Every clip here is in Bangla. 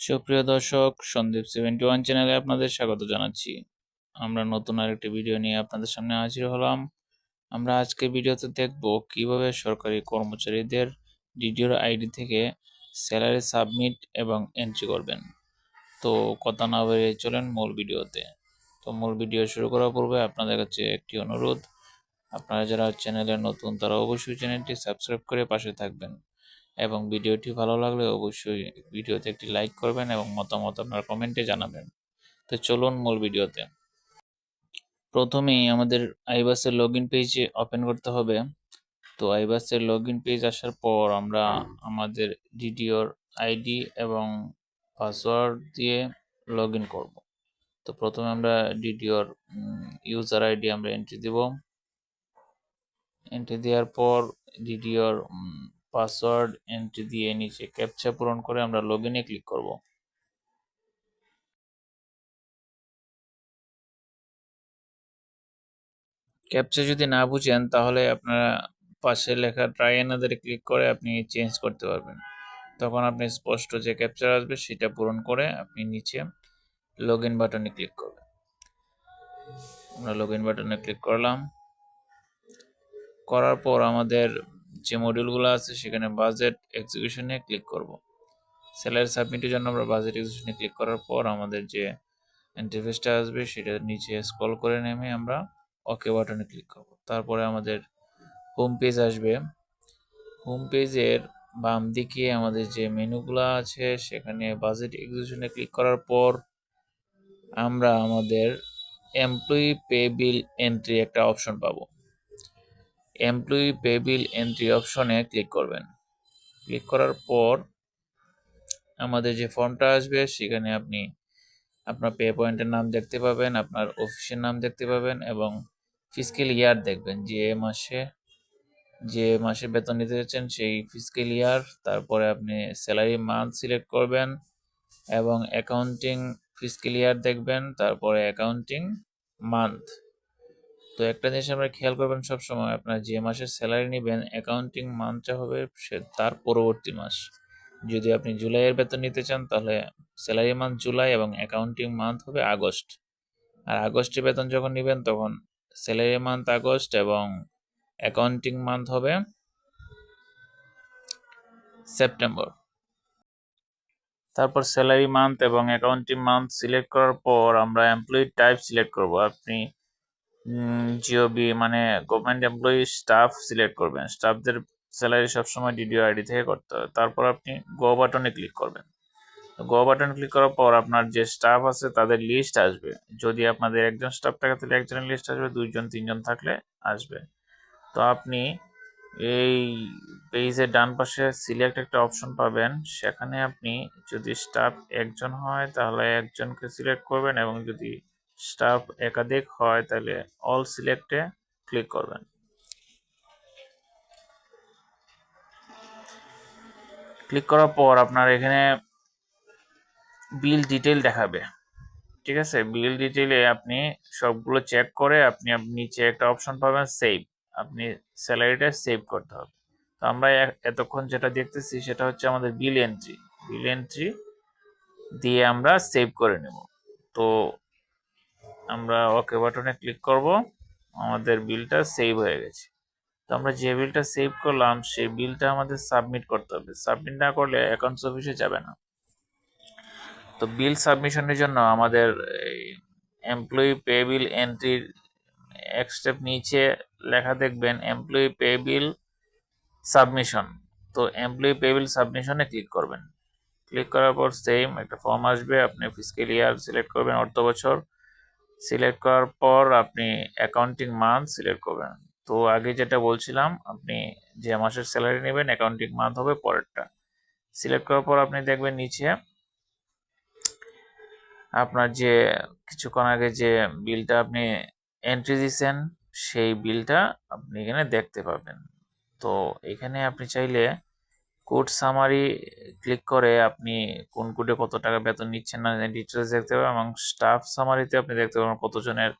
সুপ্রিয় দর্শক, সন্দীপ সেভেন্টি ওয়ান চ্যানেলে আপনাদের স্বাগত জানাচ্ছি। আমরা নতুন আরেকটি ভিডিও নিয়ে আপনাদের সামনে হাজির হলাম। আমরা আজকে ভিডিওতে দেখব কীভাবে সরকারি কর্মচারীদের ডিডিওর আইডি থেকে স্যালারি সাবমিট এবং এন্ট্রি করবেন। তো কথা না বেরিয়ে চলেন মূল ভিডিওতে তো মূল ভিডিও শুরু করার পূর্বে আপনাদের কাছে একটি অনুরোধ। আপনারা যারা চ্যানেলে নতুন তারা অবশ্যই চ্যানেলটি সাবস্ক্রাইব করে পাশে থাকবেন। এবং ভিডিওটি ভালো লাগলে অবশ্যই ভিডিওতে একটি লাইক করবেন এবং মতামত আপনার কমেন্টে জানাবেন। তো চলুন মূল ভিডিওতে। প্রথমেই আমাদের আইবাসের লগ ইন পেজে ওপেন করতে হবে। তো আইবাসের লগ ইন পেজ আসার পর আমরা আমাদের ডিডিওর আইডি এবং পাসওয়ার্ড দিয়ে লগ ইন করব। তো প্রথমে আমরা ডিডিওর ইউজার আইডি আমরা এন্ট্রি দিব। এন্ট্রি দেওয়ার পর ডিডিওর পাসওয়ার্ড এন্ট্রি দিয়ে নিচে ক্যাপচা পূরণ করে আমরা লগ ইনে ক্লিক করব। ক্যাপচা যদি না বুঝেন, তাহলে আপনারা পাশে লেখা ট্রাই এনাদের ক্লিক করে আপনি চেঞ্জ করতে পারবেন। তখন আপনি স্পষ্ট যে ক্যাপচার আসবে, সেটা পূরণ করে আপনি নিচে লগ ইন বাটনে ক্লিক করবেন। আমরা লগ ইন বাটনে ক্লিক করলাম। করার পর আমাদের যে মডিউলগুলো আছে সেখানে বাজেট এক্সিকিউশনে ক্লিক করব। স্যালারি সাবমিটের জন্য আমরা বাজেট এক্সিকিউশনে ক্লিক করার পর আমাদের যে ইন্টারফেসটা আসবে সেটা নিচে স্ক্রল করে নেমে আমরা ওকে বাটনে ক্লিক করব। তারপরে আমাদের হোম পেজ আসবে। হোম পেজের বাম দিকে আমাদের যে মেনুগুলো আছে সেখানে বাজেট এক্সিকিউশনে ক্লিক করার পর আমরা আমাদের এমপ্লয়ি পে বিল এন্ট্রি একটা অপশন পাবো। এমপ্লয়ি পে বিল এন্ট্রি অপশনে ক্লিক করবেন। ক্লিক করার পর আমাদের যে ফর্মটা আসবে, সেখানে আপনি আপনার পে পয়েন্টের নাম দেখতে পাবেন, আপনার অফিসের নাম দেখতে পাবেন এবং ফিজিক্যাল ইয়ার দেখবেন। যে মাসে যে মাসে বেতন নিতে যাচ্ছেন, সেই ফিজিক্যাল ইয়ার তারপরে আপনি স্যালারি মান্থ সিলেক্ট করবেন এবং অ্যাকাউন্টিং ফিজিক্যাল ইয়ার দেখবেন, তারপরে অ্যাকাউন্টিং মান্থ তো একটা জিনিস আমরা খেয়াল করবেন সব সময় আপনার যে মাসের স্যালারি নেবেন অ্যাকাউন্টিং মান্থটা হবে সে তার পরবর্তী মাস। যদি আপনি জুলাইয়ের বেতন নিতে চান, তাহলে স্যালারি মান্থ জুলাই এবং অ্যাকাউন্টিং মান্থ হবে আগস্ট। আর আগস্টে বেতন যখন নেবেন, তখন স্যালারি মান্থ আগস্ট এবং অ্যাকাউন্টিং মান্থ হবে সেপ্টেম্বর। তারপর স্যালারি মান্থ এবং অ্যাকাউন্টিং মান্থ সিলেক্ট করার পর আমরা এমপ্লয়ি টাইপ সিলেক্ট করব। আপনি জিওবি মানে গভর্নমেন্ট এমপ্লয়ি স্টাফ সিলেক্ট করবেন। স্টাফদের স্যালারি সবসময় ডিডিও আইডি থেকে করতে হবে তারপর আপনি গো বাটনে ক্লিক করবেন। গো বাটন ক্লিক করার পর আপনার যে স্টাফ আছে, তাদের লিস্ট আসবে। যদি আপনাদের একজন স্টাফ থাকে, তাহলে একজনের লিস্ট আসবে, দুইজন, তিনজন থাকলে আসবে। তো আপনি এই পেজের ডান পাশে সিলেক্ট একটা অপশন পাবেন। সেখানে আপনি যদি স্টাফ একজন হয়, তাহলে একজনকে সিলেক্ট করবেন এবং যদি স্টাফ একাধিক হয়, তাহলে অল সিলেক্টে ক্লিক করবেন। ক্লিক করার পর আপনার এখানে বিল ডিটেল দেখাবে। ঠিক আছে? বিল ডিটেলে আপনি সবগুলো চেক করে আপনি নিচে একটা অপশন পাবেন সেভ আপনি স্যালারিটা সেভ করতে হবে। তো আমরা এতক্ষণ যেটা দেখতেছি সেটা হচ্ছে আমাদের বিল এন্ট্রি বিল এন্ট্রি দিয়ে আমরা সেভ করে নেব। তো আমরা ওকে বাটনে ক্লিক করব। আমাদের বিলটা সেভ হয়ে গেছে। তো আমরা যে বিলটা সেভ করলাম, সেই বিলটা আমাদের সাবমিট করতে হবে। সাবমিট না করলে অ্যাকাউন্টস অফিসে যাবে না। তো বিল সাবমিশনের জন্য আমাদের এমপ্লয়ি পে বিল এন্ট্রির এক স্টেপ নিচে লেখা দেখবেন এমপ্লয়ি পে বিল সাবমিশন তো এমপ্লয়ি পে বিল সাবমিশনে ক্লিক করবেন। ক্লিক করার পর সেম একটা ফর্ম আসবে। আপনি ফিজিক্যাল ইয়ার সিলেক্ট করবেন অর্থ বছর সিলেক্ট করার পর আপনি অ্যাকাউন্টিং মান্থ সিলেক্ট করবেন। তো আগে যেটা বলছিলাম, আপনি যে মাসের স্যালারি নেবেন অ্যাকাউন্টিং মান্থ হবে পরেরটা। সিলেক্ট করার পর আপনি দেখবেন নিচে আপনার যে কিছুক্ষণ আগে যে বিলটা আপনি এন্ট্রি দিয়েছেন, সেই বিলটা আপনি এখানে দেখতে পাবেন। তো এখানে আপনি চাইলে কোড সামারি ক্লিক করে আপনি কোন কোডে কত টাকা বেতন নিচ্ছেন না ডিটেলস দেখতে পাবেন এবং স্টাফ সামারিতে আপনি দেখতে পাবেন কতজনের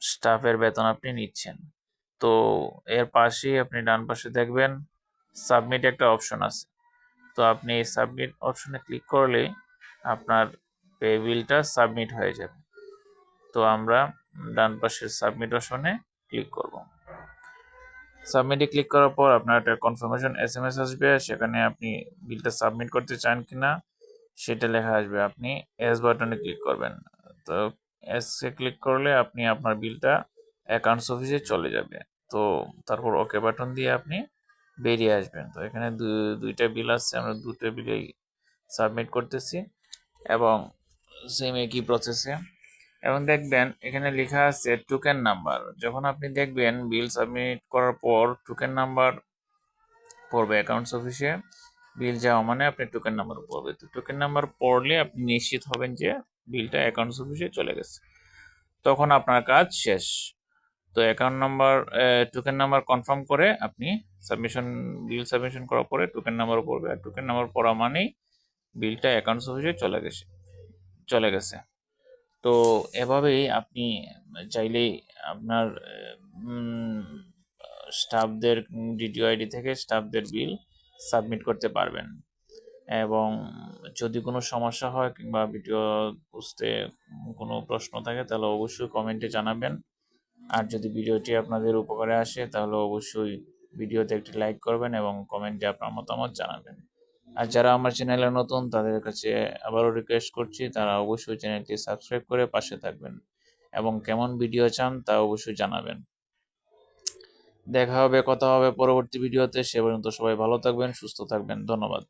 স্টাফের বেতন আপনি নিচ্ছেন। তো এর পাশেই আপনি ডান পাশে দেখবেন সাবমিট একটা অপশন আছে। তো আপনি এই সাবমিট অপশনে ক্লিক করলেই আপনার পে বিলটা সাবমিট হয়ে যাবে। তো আমরা ডান পাশের সাবমিট অপশনে ক্লিক করব। সাবমিটে ক্লিক করার পর আপনার একটা কনফার্মেশন এস এম এস আসবে, সেখানে আপনি বিলটা সাবমিট করতে চান কিনা, সেটা লেখা আসবে। আপনি এস বাটনে ক্লিক করবেন। তো এস ক্লিক করলে আপনি আপনার বিলটা অ্যাকাউন্টস অফিসে চলে যাবে। তো তারপর ওকে বাটন দিয়ে আপনি বেরিয়ে আসবেন। তো এখানে দুইটা বিল আসছে, আমরা দুটো বিলেই সাবমিট করতেছি। এবং সেম একই প্রসেসে এবং দেখবেন এখানে লেখা আছে টোকেন নাম্বার যখন আপনি দেখবেন বিল সাবমিট করার পর টোকেন নাম্বার পড়বে অ্যাকাউন্টস অফিসে বিল যাওয়া মানে আপনি টোকেন নাম্বার পড়বে। তো টোকেন নাম্বার পড়লে আপনি নিশ্চিত হবেন যে বিলটা অ্যাকাউন্টস অফিসে চলে গেছে। তখন আপনার কাজ শেষ। তো account number token number confirm করে আপনি সাবমিশন বিল সাবমিশন করার পরে টোকেন নাম্বার পড়বে। আর টোকেন নাম্বার পড়া মানেই বিলটা অ্যাকাউন্টস অফিসে চলে গেছে চলে গেছে। তো এভাবেই আপনি চাইলেই আপনার স্টাফদের ডিডিও আইডি থেকে স্টাফদের বিল সাবমিট করতে পারবেন। এবং যদি কোনো সমস্যা হয় কিংবা ভিডিও বুঝতে কোনো প্রশ্ন থাকে, তাহলে অবশ্যই কমেন্টে জানাবেন। আর যদি ভিডিওটি আপনাদের উপকারে আসে, তাহলে অবশ্যই ভিডিওতে একটি লাইক করবেন এবং কমেন্টে আপনার মতামত জানাবেন। আর যারা আমার চ্যানেলে নতুন, তাদের কাছে আবারও রিকোয়েস্ট করছি, তারা অবশ্যই চ্যানেলটি সাবস্ক্রাইব করে পাশে থাকবেন এবং কেমন ভিডিও চান তা অবশ্যই জানাবেন। দেখা হবে, কথা হবে পরবর্তী ভিডিওতে সে পর্যন্ত সবাই ভালো থাকবেন, সুস্থ থাকবেন, ধন্যবাদ।